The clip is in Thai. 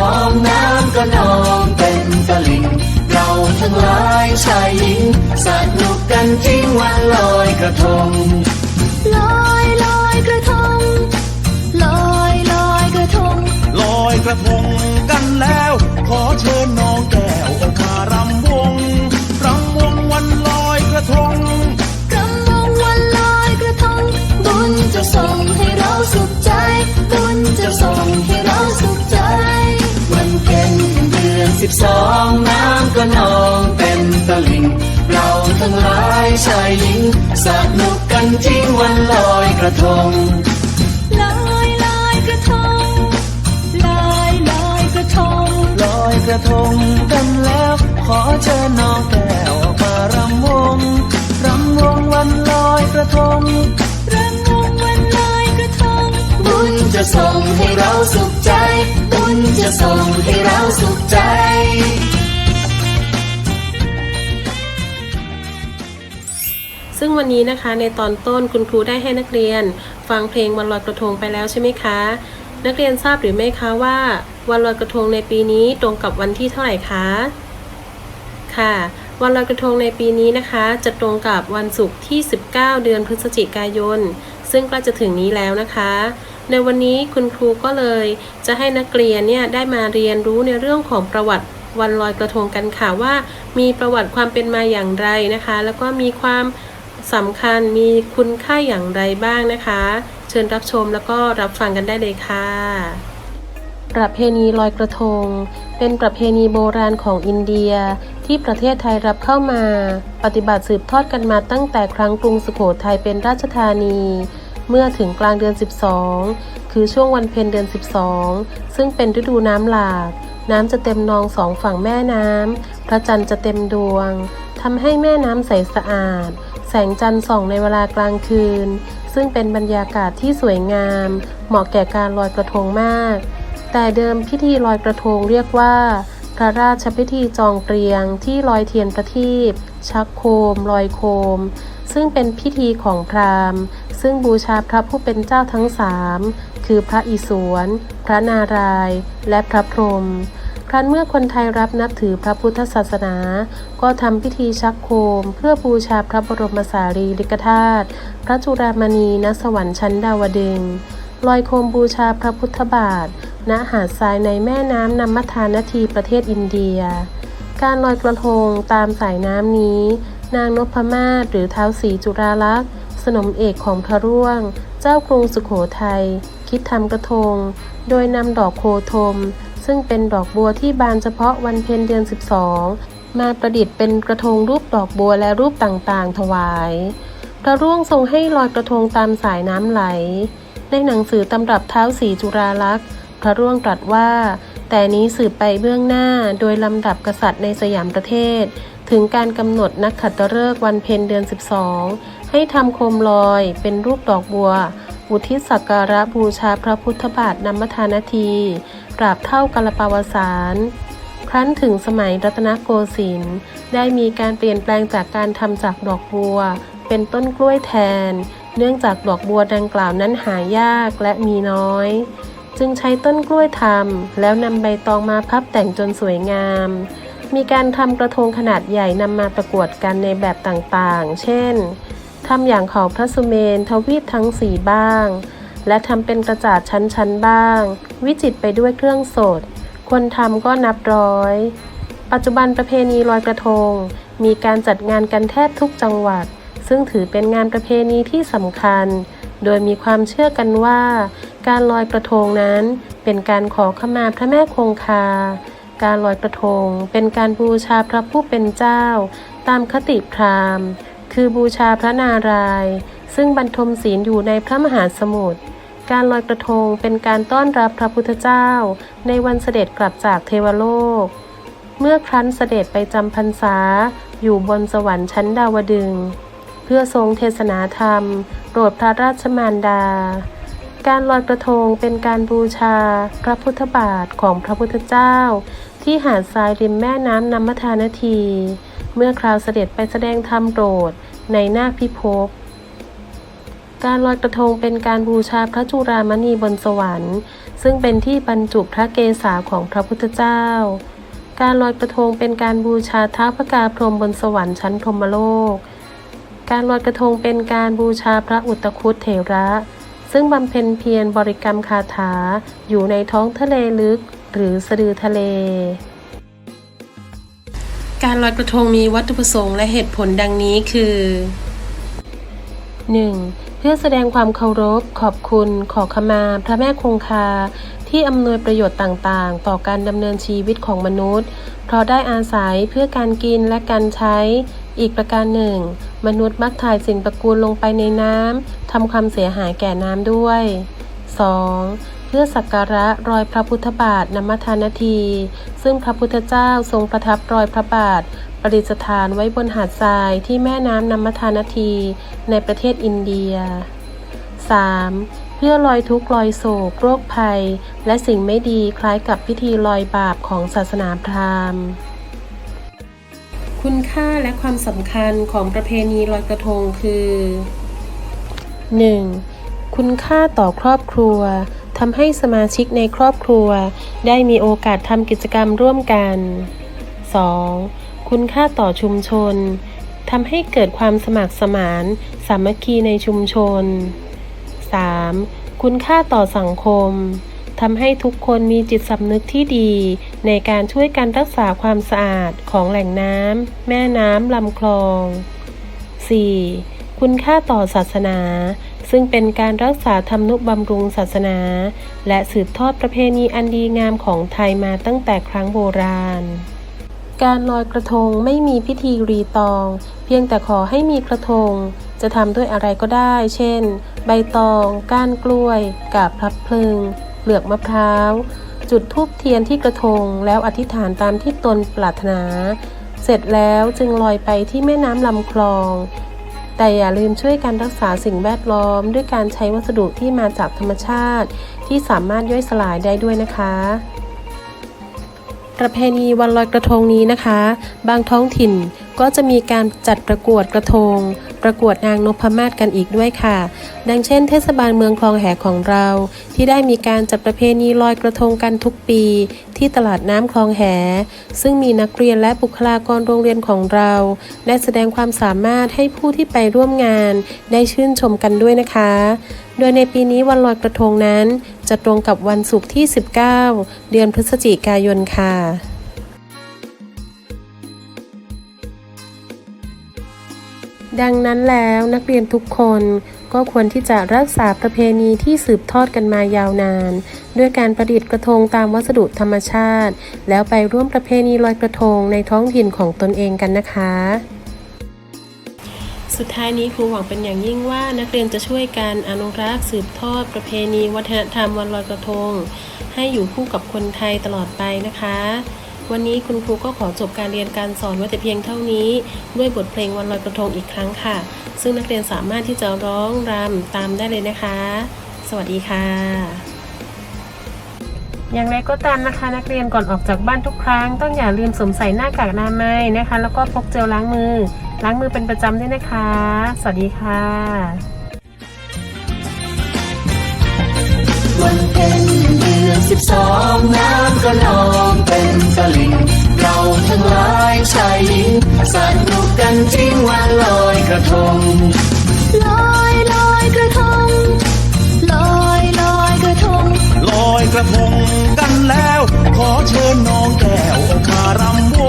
องน้ำก็นองเป็นตลิ่ง เราทั้งหลายชายหญิงสนุกกันทิ้งวันลอยกระทง ลอยลอยกระทง ลอยลอยกระทง ลอยกระทงกันแล้ว ขอเชิญน้องแก้ว ทั้งหลายชายหญิงสนุกกันจริงวันลอยกระทงลอยลอยกระทงลอยลอยกระทงลอยกระทงกันแล้ว ขอเชิญน้องแก้วออกมารำวงรำวงวันลอยกระทงรำวงวันลอยกระทง บุญจะส่งให้เราสุขใจ บุญจะส่งให้เราสุขใจ ซึ่งวันนี้นะคะในตอนต้นคุณครูได้ให้นักเรียน ฟังเพลงวันลอยกระทงไปแล้วใช่ไหมคะ นักเรียนทราบหรือไม่คะว่า วันลอยกระทงในปีนี้ตรงกับวันที่เท่าไหร่คะ ค่ะ วันลอยกระทงในปีนี้นะคะ จะตรงกับวันศุกร์ที่ 19 เดือนพฤศจิกายน ซึ่งใกล้จะถึงนี้แล้วนะคะในวันนี้คุณครูก็เลยจะให้นักเรียนเนี่ยได้มาเรียนรู้ในเรื่องของประวัติวันลอยกระทงกันค่ะว่า มีประวัติความเป็นมาอย่างไรนะคะ แล้วก็มีความ สำคัญมีคุณค่าอย่างไรบ้างนะคะ เชิญรับชมแล้วก็รับฟังกันได้เลยค่ะ ประเพณีลอยกระทง เป็นประเพณีโบราณของอินเดียที่ประเทศไทยรับเข้ามา ปฏิบัติสืบทอดกันมาตั้งแต่ครั้งกรุงสุโขทัยเป็นราชธานี เมื่อถึงกลางเดือน 12 คือช่วงวันเพ็ญเดือน 12 ซึ่งเป็นฤดูน้ำหลากน้ำจะเต็มนองสองฝั่งแม่น้ำ พระจันทร์จะเต็มดวง ทำให้แม่น้ำใสสะอาด แสงจันทร์ส่องในเวลากลางคืน ซึ่งเป็นบรรยากาศที่สวยงาม เหมาะแก่การลอยกระทงมาก แต่เดิมพิธีลอยกระทงเรียกว่าพระราชพิธีจองเกรียงที่ลอยเทียนประทีปชักโคม ลอยโคม ซึ่งเป็นพิธีของพราหมณ์ ซึ่งบูชาพระผู้เป็นเจ้าทั้งสามคือพระอิศวร พระนารายณ์ และพระพรหม ครั้นเมื่อคนไทยรับนับถือพระพุทธศาสนา ก็ทำพิธีชักโคม เพื่อบูชาพระบรมสารีริกธาตุพระจุรามณีณสวรรค์ชั้นดาวดึงลอยโคมบูชาพระพุทธบาท ณหาดทรายในแม่น้ำนำมัทานทีประเทศอินเดีย การลอยกระทงตามสายน้ำนี้ นางนพมาศหรือเท้าวศรีจุฬาลักษณ์สนมเอกของพระร่วง เจ้ากรุงสุขโขทัยคิดทำกระทง โดยนำดอกโคธม ซึ่งเป็นดอกบัวที่บานเฉพาะวันเพ็ญเดือน 12 มาประดิษฐ์เป็นกระทงรูปดอกบัวและรูปต่างๆ ถวาย พระร่วงทรงให้ลอยกระทงตามสายน้ำไหล ในหนังสือตำรับเท้าสีจุฬาลักษ์พระร่วงตรัสว่า แต่นี้สืบไปเบื้องหน้าโดยลำดับกษัตริย์ในสยามประเทศ ถึงการกำหนดนักขัตฤกษ์วันเพ็ญเดือน 12 ให้ทำโคมลอยเป็นรูปดอกบัวอุทิศสักการะบูชาพระพุทธบาทนำมทานาที ราบเท่ากาลปาวสารครั้นถึงสมัยรัตนโกสินทร์ได้มีการเปลี่ยนแปลงจากการทำจากดอกบัว เป็นต้นกล้วยแทน เนื่องจากดอกบัวดังกล่าวนั้นหายากและมีน้อย จึงใช้ต้นกล้วยทำแล้วนำใบตองมาพับแต่งจนสวยงาม มีการทำกระทงขนาดใหญ่นำมาประกวดกันในแบบต่างๆ เช่นทำอย่างเขาพระสุเมนทวีปทั้งสีบ้าง และทำเป็นกระจาดชั้นๆบ้าง วิจิตไปด้วยเครื่องสด คนทำก็นับร้อย ปัจจุบันประเพณีลอยกระทง มีการจัดงานกันแทบทุกจังหวัด ซึ่งถือเป็นงานประเพณีที่สำคัญ โดยมีความเชื่อกันว่า การลอยกระทงนั้นเป็นการขอขมาพระแม่คงคา การลอยกระทง เป็นการบูชาพระผู้เป็นเจ้า ตามคติพราหมณ์ คือบูชาพระนารายณ์ซึ่งบรรทมศีลอยู่ในพระมหาสมุทร การลอยกระทงเป็นการต้อนรับพระพุทธเจ้า ในวันเสด็จกลับจากเทวโลก เมื่อครั้นเสด็จไปจำพรรษา อยู่บนสวรรค์ชั้นดาวดึง เพื่อทรงเทศนาธรรม โปรดพระราชมารดา การลอยกระทงเป็นการบูชา พระพุทธบาทของพระพุทธเจ้า ที่หาดทรายริมแม่น้ำนำมทานที เมื่อคราวเสด็จไปแสดงธรรมโปรดในหน้าพิภพ การลอยกระทงเป็นการบูชาพระจุรามณีบนสวรรค์ ซึ่งเป็นที่บรรจุพระเกศาของพระพุทธเจ้า การลอยกระทงเป็นการบูชาท้าวพระกาพรหมบนสวรรค์ชั้นพรหมโลก การลอยกระทงเป็นการบูชาพระอุตคุตเถระ ซึ่งบำเพ็ญเพียรบริกรรมคาถาอยู่ในท้องทะเลลึกหรือสะดือทะเล การลอยกระทงมีวัตถุประสงค์และเหตุผลดังนี้คือ 1. เพื่อแสดงความเคารพ ขอบคุณ ขอขมา พระแม่คงคา ที่อำนวยประโยชน์ต่างๆ ต่อการดำเนินชีวิตของมนุษย์ เพราะได้อาศัยเพื่อการกินและการใช้ อีกประการหนึ่ง มนุษย์มักถ่ายสิ่งปฏิกูลลงไปในน้ำทำความเสียหายแก่น้ำด้วย 2. เพื่อสักการะรอยพระพุทธบาทนมัทานาที ซึ่งพระพุทธเจ้าทรงประทับรอยพระบาท ประดิษฐานไว้บนหาดทรายที่แม่น้ำนมัทานาทีในประเทศอินเดีย 3. เพื่อลอยทุกข์ลอยโศกโรคภัย และสิ่งไม่ดีคล้ายกับพิธีลอยบาปของศาสนาพราหมณ์ คุณค่าและความสำคัญของประเพณีลอยกระทงคือ 1. คุณค่าต่อครอบครัวทำให้สมาชิกในครอบครัว ได้มีโอกาสทำกิจกรรมร่วมกัน 2. คุณค่าต่อชุมชนทำให้เกิดความสมัครสมานสามัคคีในชุมชน 3. คุณค่าต่อสังคมทำให้ทุกคนมีจิตสำนึกที่ดี ในการช่วยกันรักษาความสะอาดของแหล่งน้ำแม่น้ำลำคลอง 4. คุณค่าต่อศาสนา ซึ่งเป็นการรักษาธรรมนุบำรุงศาสนา และสืบทอดประเพณีอันดีงามของไทยมาตั้งแต่ครั้งโบราณ การลอยกระทงไม่มีพิธีรีตอง เพียงแต่ขอให้มีกระทง จะทำด้วยอะไรก็ได้ เช่น ใบตอง ก้านกล้วย กาบพลับเพลิงเปลือกมะพร้าว จุดธูปเทียนที่กระทง แล้วอธิษฐานตามที่ตนปรารถนา เสร็จแล้วจึงลอยไปที่แม่น้ำลำคลอง แต่อย่าลืมช่วยกันรักษาสิ่งแวดล้อม ด้วยการใช้วัสดุที่มาจากธรรมชาติ ที่สามารถย่อยสลายได้ด้วยนะคะ ประเพณีวันลอยกระทงนี้นะคะ บางท้องถิ่นก็จะมีการจัดประกวดกระทง ประกวดนางนพมาศกันอีกด้วยค่ะ ดังเช่นเทศบาลเมืองคลองแหของเรา ที่ได้มีการจัดประเพณีลอยกระทงกันทุกปี ที่ตลาดน้ำคลองแห ซึ่งมีนักเรียนและบุคลากรโรงเรียนของเรา ได้แสดงความสามารถให้ผู้ที่ไปร่วมงาน ได้ชื่นชมกันด้วยนะคะ โดยในปีนี้วันลอยกระทงนั้น จะตรงกับวันศุกร์ที่ 19 เดือนพฤศจิกายนค่ะ ดังนั้นแล้วนักเรียนทุกคนก็ควรที่จะรักษาประเพณีที่สืบทอดกันมายาวนาน ด้วยการประดิษฐ์กระทงตามวัสดุธรรมชาติ แล้วไปร่วมประเพณีลอยกระทงในท้องถิ่นของตนเองกันนะคะ สุดท้ายนี้ครูหวังเป็นอย่างยิ่งว่านักเรียนจะช่วยกันอนุรักษ์สืบทอดประเพณี วัฒนธรรมวันลอยกระทง ให้อยู่คู่กับคนไทยตลอดไปนะคะ วันนี้คุณครูก็ขอจบการเรียนการสอนไว้แต่เพียงเท่านี้ ด้วยบทเพลงวันลอยกระทงอีกครั้งค่ะ ซึ่งนักเรียนสามารถที่จะร้องรำตามได้เลยนะคะ สวัสดีค่ะ อย่างไรก็ตามนะคะ นักเรียนก่อนออกจากบ้านทุกครั้ง ต้องอย่าลืมสวมใส่หน้ากากอนามัยนะคะ แล้วก็พกเจลล้างมือ ล้างมือเป็นประจำด้วยนะคะ สวัสดีค่ะวันเพ็ญ สิบสองน้ำก็นองเต็มตลิ่งเราทั้งหลายชายหญิงสนุกกันจริงวันลอยกระทง ลอยลอยกระทง ลอยลอยกระทง ลอยกระทงกันแล้ว ขอเชิญน้องแก้ว